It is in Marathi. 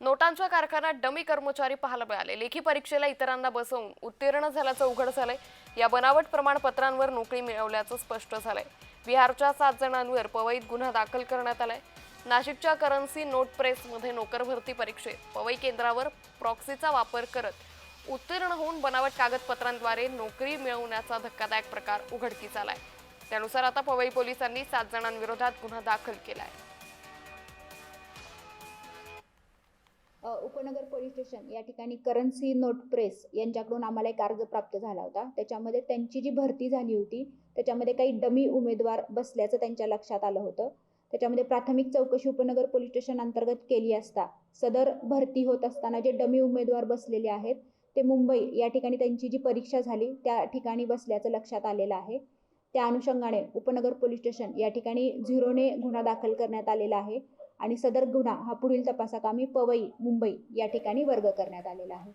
नोटांच्या कारखाना डमी कर्मचारी पाहायला मिळाले. लेखी परीक्षेला इतरांना बसवून उत्तीर्ण झाल्याचं उघड झालंय. या बनावट प्रमाणपत्रांवर नोकरी मिळवल्याचं स्पष्ट झालंय. बिहारच्या सात जणांवर पवईत गुन्हा दाखल करण्यात आलाय. नाशिकच्या करन्सी नोट प्रेसमध्ये नोकर भरती परीक्षेत पवई केंद्रावर प्रॉक्सीचा वापर करत उत्तीर्ण होऊन बनावट कागदपत्रांद्वारे नोकरी मिळवण्याचा धक्कादायक प्रकार उघडकीस आलाय. त्यानुसार आता पवई पोलिसांनी सात जणांविरोधात गुन्हा दाखल केलाय. उपनगर पोलीस स्टेशन या ठिकाणी करन्सी नोट प्रेस यांच्याकडून आम्हाला एक अर्ज प्राप्त झाला होता. त्याच्यामध्ये त्यांची जी भरती झाली होती त्याच्यामध्ये काही डमी उमेदवार बसल्याचं त्यांच्या लक्षात आलं होतं. त्याच्यामध्ये प्राथमिक चौकशी उपनगर पोलीस स्टेशन अंतर्गत केली असता सदर भरती होत असताना जे डमी उमेदवार बसलेले आहेत ते मुंबई या ठिकाणी त्यांची जी परीक्षा झाली त्या ठिकाणी बसल्याचं लक्षात आलेलं आहे. त्या अनुषंगाने उपनगर पोलीस स्टेशन या ठिकाणी झिरोने गुन्हा दाखल करण्यात आलेला आहे. आणि सदर गुन्हा हा पुढील तपासाकामी पवई मुंबई या ठिकाणी वर्ग करण्यात आलेला आहे.